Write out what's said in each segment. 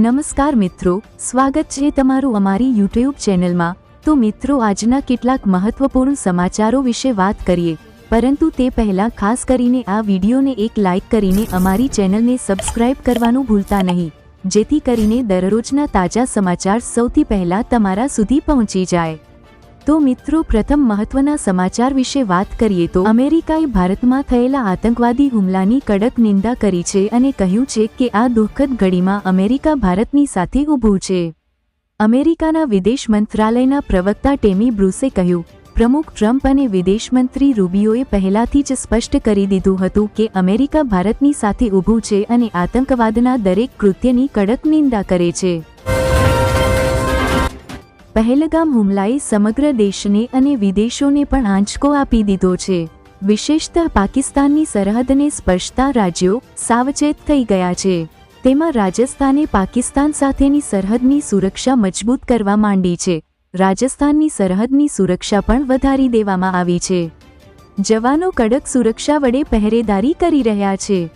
નમસ્કાર મિત્રો, સ્વાગત છે તમારું અમારી યુટ્યુબ ચેનલમાં. તો મિત્રો, આજના કેટલાક મહત્વપૂર્ણ સમાચારો વિશે વાત કરીએ. પરંતુ તે પહેલા ખાસ કરીને આ વિડીયોને એક લાઇક કરીને અમારી ચેનલને સબસ્ક્રાઇબ કરવાનું ભૂલતા નહીં. જેથી કરીને દરરોજના તાજા સમાચાર સૌથી પહેલા તમારા સુધી પહોંચી જાય. તો મિત્રો, પ્રથમ મહત્વના સમાચાર વિશે વાત કરીએ તો અમેરિકાએ ભારતમાં થયેલા આતંકવાદી હુમલાની કડક નિંદા કરી છે અને કહ્યું છે કે આ દુઃખદ ઘડીમાં અમેરિકા ભારતની સાથે ઊભું છે. અમેરિકાના વિદેશ મંત્રાલયના પ્રવક્તા ટેમી બ્રુસે કહ્યું, પ્રમુખ ટ્રમ્પ અને વિદેશ મંત્રી રૂબિયોએ પહેલાથી જ સ્પષ્ટ કરી દીધું હતું કે અમેરિકા ભારતની સાથે ઊભું છે અને આતંકવાદના દરેક કૃત્યની કડક નિંદા કરે છે. પહેલગામ હુમલાએ સમગ્ર દેશને અને વિદેશોને પણ આંચકો આપી દીધો છે. વિશેષતઃ પાકિસ્તાનની સરહદને સ્પર્શતા રાજ્યો સાવચેત થઈ ગયા છે. તેમાં રાજસ્થાને પાકિસ્તાન સાથેની સરહદની સુરક્ષા મજબૂત કરવા માંડી છે. રાજસ્થાનની સરહદની સુરક્ષા પણ વધારી દેવામાં આવી છે. જવાનો કડક સુરક્ષા વડે પહેરેદારી કરી રહ્યા છે.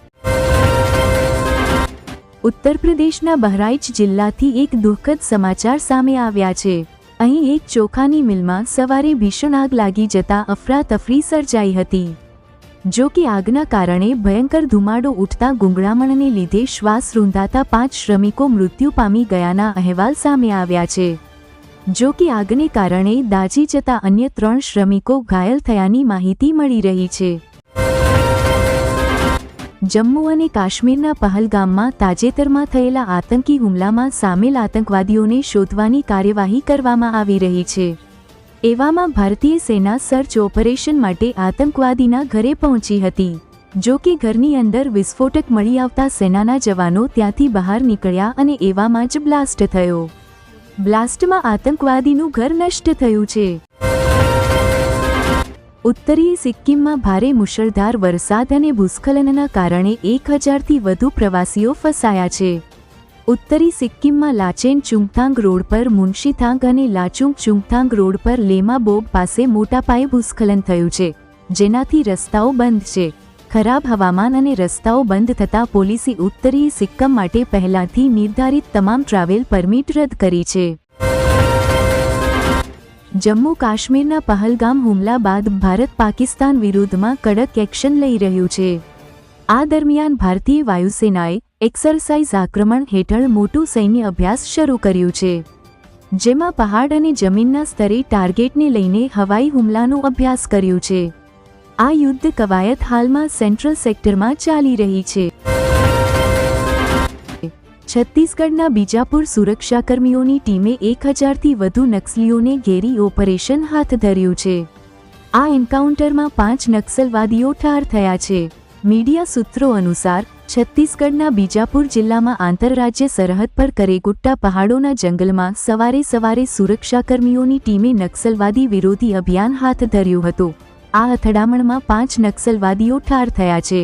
ઉત્તર પ્રદેશના બહરાઇચ જિલ્લાથી એક દુઃખદ સમાચાર સામે આવ્યા છે. અહીં એક ચોખાની મિલમાં સવારે ભીષણ આગ લાગી જતા અફરાતફરી સર્જાઈ હતી. જો કે આગના કારણે ભયંકર ધુમાડો ઉઠતા ગુંગળામણને લીધે શ્વાસ રૂંધાતા પાંચ શ્રમિકો મૃત્યુ પામી ગયાના અહેવાલ સામે આવ્યા છે. જો કે આગને કારણે દાજી જતા અન્ય ત્રણ શ્રમિકો ઘાયલ થયાની માહિતી મળી રહી છે. જમ્મુ અને કાશ્મીરના પહલગામમાં તાજેતરમાં થયેલા આતંકી હુમલામાં સામેલ આતંકવાદીઓને શોધવાની કાર્યવાહી કરવામાં આવી રહી છે. એવામાં ભારતીય સેના સર્ચ ઓપરેશન માટે આતંકવાદીના ઘરે પહોંચી હતી, જો કે ઘરની અંદર વિસ્ફોટક મળી આવતા સેનાના જવાનો ત્યાંથી બહાર નીકળ્યા અને એવામાં જ બ્લાસ્ટ થયો. બ્લાસ્ટમાં આતંકવાદીનું ઘર નષ્ટ થયું છે. ઉત્તરીય સિક્કિમમાં ભારે મુશળધાર વરસાદ અને ભૂસ્ખલનના કારણે એક હજારથી વધુ પ્રવાસીઓ ફસાયા છે. ઉત્તરી સિક્કિમમાં લાચેન ચુંગથાંગ રોડ પર મુનશીથાંગ અને લાચુંગ ચુંગથાંગ રોડ પર લેમાબોગ પાસે મોટા પાયે ભૂસ્ખલન થયું છે, જેનાથી રસ્તાઓ બંધ છે. ખરાબ હવામાન અને રસ્તાઓ બંધ થતાં પોલીસે ઉત્તરીય સિક્કમ માટે પહેલાથી નિર્ધારિત તમામ ટ્રાવેલ પરમિટ રદ કરી છે. જમ્મુ કાશ્મીરના પહલગામ હુમલા બાદ ભારત પાકિસ્તાન વિરુદ્ધમાં કડક એક્શન લઈ રહ્યું છે. આ દરમિયાન ભારતીય વાયુસેનાએ એક્સરસાઇઝ આક્રમણ હેઠળ મોટું સૈન્ય અભ્યાસ શરૂ કર્યું છે. જેમાં પહાડ અને જમીનના સ્તરે ટાર્ગેટને લઈને હવાઈ હુમલાનો અભ્યાસ કર્યું છે. આ યુદ્ધ કવાયત હાલમાં સેન્ટ્રલ સેક્ટરમાં ચાલી રહી છે. છત્તીસગઢના બીજાપુર સુરક્ષાકર્મીઓની ટીમે એક હજારથી વધુ નક્સલીઓને ઘેરી ઓપરેશન હાથ ધર્યું છે. આ એન્કાઉન્ટરમાં પાંચ નક્સલવાદીઓ ઠાર થયા છે. મીડિયા સૂત્રો અનુસાર, છત્તીસગઢના બીજાપુર જિલ્લામાં આંતરરાજ્ય સરહદ પર કરેગુટ્ટા પહાડોના જંગલમાં સવારે સવારે સુરક્ષાકર્મીઓની ટીમે નક્સલવાદી વિરોધી અભિયાન હાથ ધર્યું હતું. આ અથડામણમાં પાંચ નક્સલવાદીઓ ઠાર થયા છે.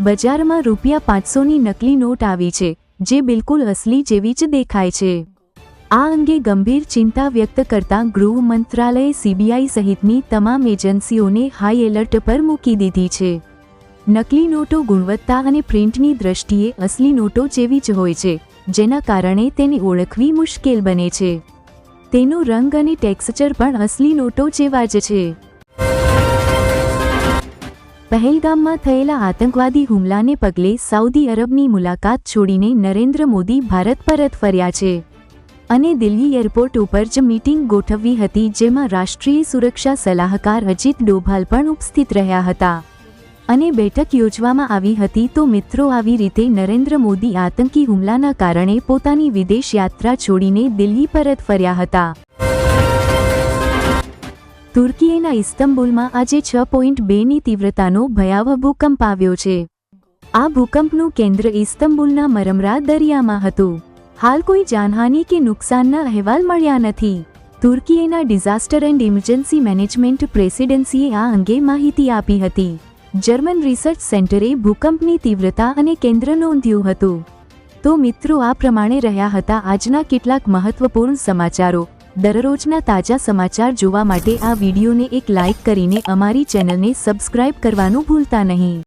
બજારમાં રૂપિયા પાંચસોની નકલી નોટ આવી છે, જે બિલકુલ અસલી જેવી જ દેખાય છે. આ અંગે ગંભીર ચિંતા વ્યક્ત કરતા ગૃહ મંત્રાલયે સીબીઆઈ સહિતની તમામ એજન્સીઓને હાઈ એલર્ટ પર મૂકી દીધી છે. નકલી નોટો ગુણવત્તા અને પ્રિન્ટની દ્રષ્ટિએ અસલી નોટો જેવી જ હોય છે, જેના કારણે તેને ઓળખવી મુશ્કેલ બને છે. તેનો રંગ અને ટેક્સચર પણ અસલી નોટો જેવા જ છે. પહેલગામમાં થયેલા આતંકવાદી હુમલાને પગલે સાઉદી અરબની મુલાકાત છોડીને નરેન્દ્ર મોદી ભારત પરત ફર્યા છે. અને દિલ્હી એરપોર્ટ ઉપર જ મીટિંગ ગોઠવવી હતી જેમાં રાષ્ટ્રીય સુરક્ષા સલાહકાર અજીત ડોભાલ પણ ઉપસ્થિત રહ્યા હતા. અને બેઠક યોજવામાં આવી હતી તો મિત્રો આવી રીતે નરેન્દ્ર મોદી આતંકી હુમલાના કારણે પોતાની વિદેશ યાત્રા છોડીને દિલ્હી પરત ફર્યા હતા. તુર્કીએના ઇસ્તંબુલમાં આજે છ પોઈન્ટ બેની તીવ્રતાનો ભયાવહ ભૂકંપ આવ્યો છે. આ ભૂકંપનું કેન્દ્ર ઇસ્તંબુલના મરમરા દરિયામાં હતું. હાલ કોઈ જાનહાનિ કે નુકસાનના અહેવાલ મળ્યા નથી. તુર્કીએના ડિઝાસ્ટર એન્ડ ઇમરજન્સી મેનેજમેન્ટ પ્રેસિડેન્સીએ આ અંગે માહિતી આપી હતી. જર્મન રિસર્ચ સેન્ટરે ભૂકંપની તીવ્રતા અને કેન્દ્ર નોંધ્યું હતું. તો મિત્રો, આ પ્રમાણે રહ્યા હતા આજના કેટલાક મહત્વપૂર્ણ સમાચારો. દરરોજના તાજા સમાચાર જોવા માટે આ વિડીયોને એક લાઇક કરીને અમારી ચેનલને સબસ્ક્રાઇબ કરવાનું ભૂલતા નહીં.